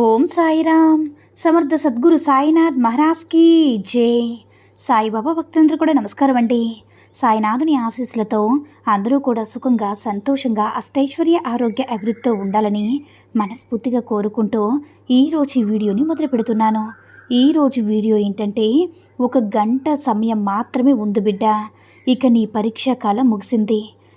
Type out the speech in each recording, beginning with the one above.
ఓం సాయిరామ్. సమర్థ సద్గురు సాయినాథ్ మహారాజ్కి జై. సాయిబాబా భక్తులందరూ కూడా నమస్కారం అండి. సాయినాథుని ఆశీస్సులతో అందరూ కూడా సుఖంగా సంతోషంగా అష్టైశ్వర్య ఆరోగ్య అభివృద్ధితో ఉండాలని మనస్ఫూర్తిగా కోరుకుంటూ ఈరోజు ఈ వీడియోని మొదలు పెడుతున్నాను. ఈరోజు వీడియో ఏంటంటే ఒక గంట సమయం మాత్రమే ఉంది బిడ్డ. ఇక నీ పరీక్షా కాలం ముగిసింది.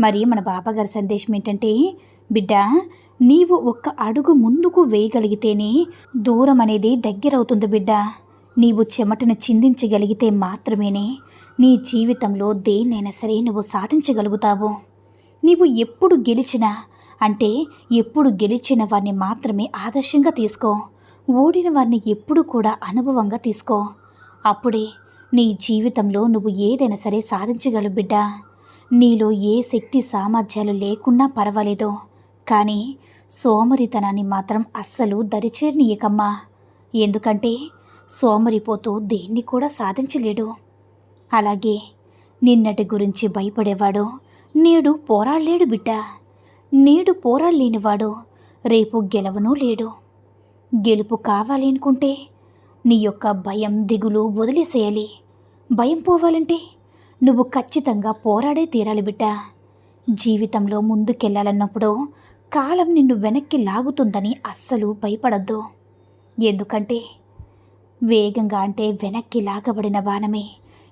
మరి మన బాబాగారి సందేశం ఏంటంటే బిడ్డ నీవు ఒక్క అడుగు ముందుకు వేయగలిగితేనే దూరం అనేది దగ్గరవుతుంది బిడ్డ. నీవు చెమటను చిందించగలిగితే మాత్రమేనే నీ జీవితంలో దేన్నైనా సరే నువ్వు సాధించగలుగుతావు. నీవు ఎప్పుడు గెలిచినా అంటే ఎప్పుడు గెలిచిన వారిని మాత్రమే ఆదర్శంగా తీసుకో. ఓడిన వారిని ఎప్పుడు కూడా అనుభవంగా తీసుకో. అప్పుడే నీ జీవితంలో నువ్వు ఏదైనా సరే సాధించగలవు బిడ్డ. నీలో ఏ శక్తి సామర్థ్యాలు లేకున్నా పర్వాలేదు. కానీ సోమరితనాన్ని మాత్రం అస్సలు దరిచేరనీయకమ్మా. ఎందుకంటే సోమరిపోతూ దేన్ని కూడా సాధించలేడు. అలాగే నిన్నటి గురించి భయపడేవాడు నేడు పోరాడలేడు బిడ్డ. నేడు పోరాడలేనివాడు రేపు గెలవనూ లేడు. గెలుపు కావాలి అనుకుంటే నీ యొక్క భయం దిగులు వదిలేసేయాలి. భయం పోవాలంటే నువ్వు ఖచ్చితంగా పోరాడే తీరాలి బిడ్డ. జీవితంలో ముందుకెళ్ళాలన్నప్పుడు కాలం నిన్ను వెనక్కి లాగుతుందని అస్సలు భయపడద్దు. ఎందుకంటే వేగంగా అంటే వెనక్కి లాగబడిన బాణమే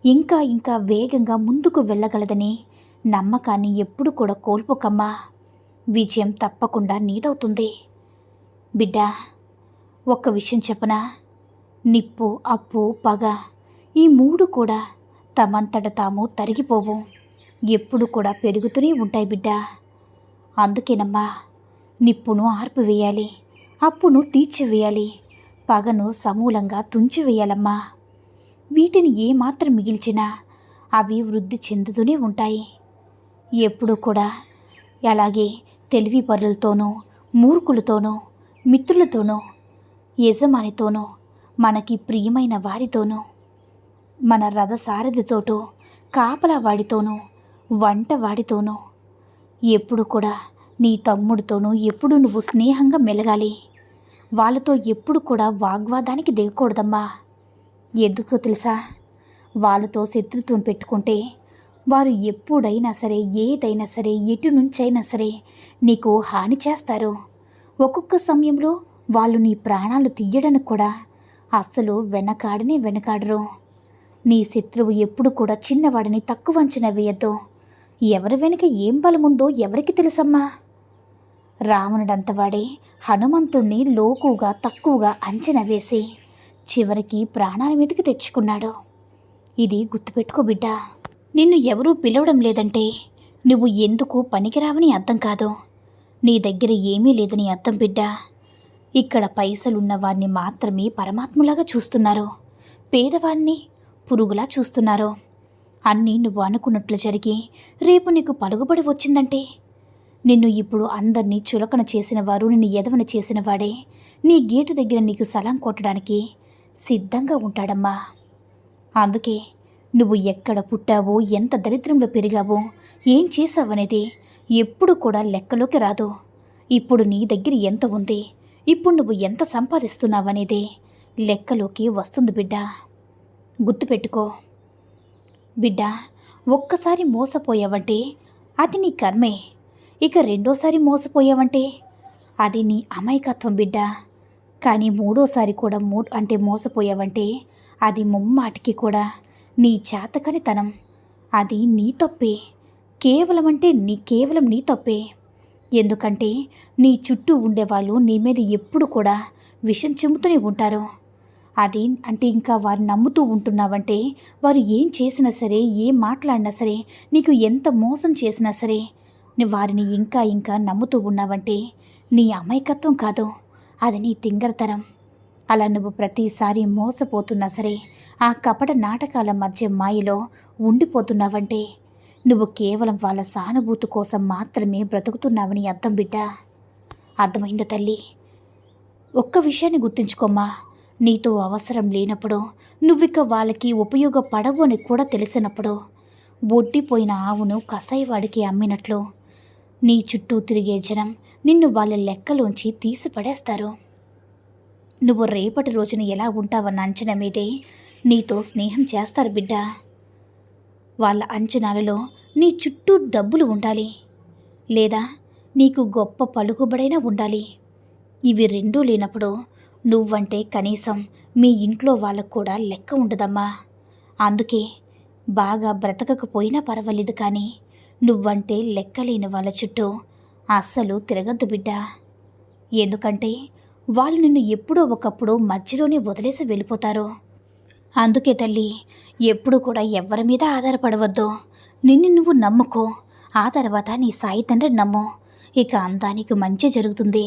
ఇంకా ఇంకా వేగంగా ముందుకు వెళ్ళగలదని నమ్మకాన్ని ఎప్పుడు కూడా కోల్పోకమ్మా. విజయం తప్పకుండా నీదవుతుంది. బిడ్డ ఒక్క విషయం చెప్పనా? నిప్పు అప్పు పగ ఈ మూడు కూడా తమంతట తాము తరిగిపోవు. ఎప్పుడు కూడా పెరుగుతూనే ఉంటాయి బిడ్డ. అందుకేనమ్మా నిప్పును ఆర్పివేయాలి అప్పును తీర్చివేయాలి పగను సమూలంగా తుంచివేయాలమ్మా. వీటిని ఏమాత్రం మిగిల్చినా అవి వృద్ధి చెందుతూనే ఉంటాయి. ఎప్పుడు కూడా అలాగే తెలివి పరులతోనూ మూర్ఖులతోనూ మిత్రులతోనూ యజమానితోనూ మనకి ప్రియమైన వారితోనూ మన రథసారథితోటో కాపలా వాడితోనూ వంట వాడితోనూ ఎప్పుడు కూడా నీ తమ్ముడితోనూ ఎప్పుడు నువ్వు స్నేహంగా మెలగాలి. వాళ్ళతో ఎప్పుడు కూడా వాగ్వాదానికి దిగకూడదమ్మా. ఎందుకో తెలుసా? వాళ్ళతో శత్రుత్వం పెట్టుకుంటే వారు ఎప్పుడైనా సరే ఏదైనా సరే ఎటు నుంచైనా సరే నీకు హాని చేస్తారు. ఒక్కొక్క సమయంలో వాళ్ళు నీ ప్రాణాలు తీయడానికి కూడా అస్సలు వెనకాడనే వెనకాడరు. నీ శత్రువు ఎప్పుడు కూడా చిన్నవాడిని తక్కువ అంచనా వేయద్దు. ఎవరి వెనుక ఏం బలముందో ఎవరికి తెలుసమ్మా? రావణుడంతవాడే హనుమంతుణ్ణి లోకుగా తక్కువగా అంచనా వేసి చివరికి ప్రాణాల మీదకి తెచ్చుకున్నాడు. ఇది గుర్తుపెట్టుకో బిడ్డ నిన్ను ఎవరూ పిలవడం లేదంటే నువ్వు ఎందుకు పనికిరావని అర్థం కాదు. నీ దగ్గర ఏమీ లేదని అర్థం బిడ్డ ఇక్కడ పైసలున్న వారిని మాత్రమే పరమాత్మలాగా చూస్తున్నారు. పేదవాణ్ణి పురుగులా చూస్తున్నారు. అన్నీ నువ్వు అనుకున్నట్లు జరిగి రేపు నీకు పలుగుబడి వచ్చిందంటే? నిన్ను ఇప్పుడు అందరినీ చులకన చేసిన వారు నిన్ను ఎదవన చేసిన వాడే. నీ గేటు దగ్గర నీకు సలాం కొట్టడానికి సిద్ధంగా ఉంటాడమ్మా. అందుకే నువ్వు ఎక్కడ పుట్టావో ఎంత దరిద్రంలో పెరిగావో ఏం చేసావనేది ఎప్పుడు కూడా లెక్కలోకి రాదు. ఇప్పుడు నీ దగ్గర ఎంత ఉంది? ఇప్పుడు నువ్వు ఎంత సంపాదిస్తున్నావనేది లెక్కలోకి వస్తుంది బిడ్డ. గుర్తుపెట్టుకో బిడ్డ ఒక్కసారి మోసపోయావంటే అది నీ కర్మే. ఇక రెండోసారి మోసపోయావంటే అది నీ అమాయకత్వం బిడ్డ. కానీ మూడోసారి కూడా మూ అంటే మోసపోయావంటే అది ముమ్మాటికి కూడా నీ చేతకనితనం. అది నీ తప్పే. కేవలం అంటే నీ కేవలం నీ తప్పే. ఎందుకంటే నీ చుట్టూ ఉండేవాళ్ళు నీ మీద ఎప్పుడు కూడా విషం చెంపుతూనే ఉంటారు. అది అంటే ఇంకా వారు నమ్ముతూ ఉంటున్నావంటే వారు ఏం చేసినా సరే ఏం మాట్లాడినా సరే నీకు ఎంత మోసం చేసినా సరే వారిని ఇంకా ఇంకా నమ్ముతూ ఉన్నావంటే నీ అమాయకత్వం కాదు అది నీ తింగరతరం అలా నువ్వు ప్రతిసారి మోసపోతున్నా సరే ఆ కపట నాటకాల మధ్య మాయలో ఉండిపోతున్నావంటే నువ్వు కేవలం వాళ్ళ సానుభూతి కోసం మాత్రమే బ్రతుకుతున్నావని అర్థం బిడ్డ? అర్థమైందా తల్లి? ఒక్క విషయాన్ని గుర్తుంచుకోమ్మా. నీతో అవసరం లేనప్పుడు నువ్విక వాళ్ళకి ఉపయోగపడవు అని కూడా తెలిసినప్పుడు బొడ్డిపోయిన ఆవును కసాయివాడికి అమ్మినట్లు నీ చుట్టూ తిరిగే జనం నిన్ను వాళ్ళ లెక్కలోంచి తీసిపడేస్తారు. నువ్వు రేపటి రోజున ఎలా ఉంటావన్న అంచనా మీదే నీతో స్నేహం చేస్తారు బిడ్డ. వాళ్ళ అంచనాలలో నీ చుట్టూ డబ్బులు ఉండాలి. లేదా నీకు గొప్ప పలుకుబడైనా ఉండాలి. ఇవి రెండూ లేనప్పుడు నువ్వంటే కనీసం మీ ఇంట్లో వాళ్ళకు కూడా లెక్క ఉండదమ్మా. అందుకే బాగా బ్రతకకపోయినా పర్వాలేదు కానీ నువ్వంటే లెక్కలేని వాళ్ళ చుట్టూ అస్సలు తిరగద్దు బిడ్డ. ఎందుకంటే వాళ్ళు నిన్ను ఎప్పుడో ఒకప్పుడు మధ్యలోనే వదిలేసి వెళ్ళిపోతారు. అందుకే తల్లి ఎప్పుడు కూడా ఎవరి మీద ఆధారపడవద్దు. నిన్ను నువ్వు నమ్ముకో. ఆ తర్వాత నీ సాయి తండ్రి నమ్ము. ఇక అందానికి మంచి జరుగుతుంది.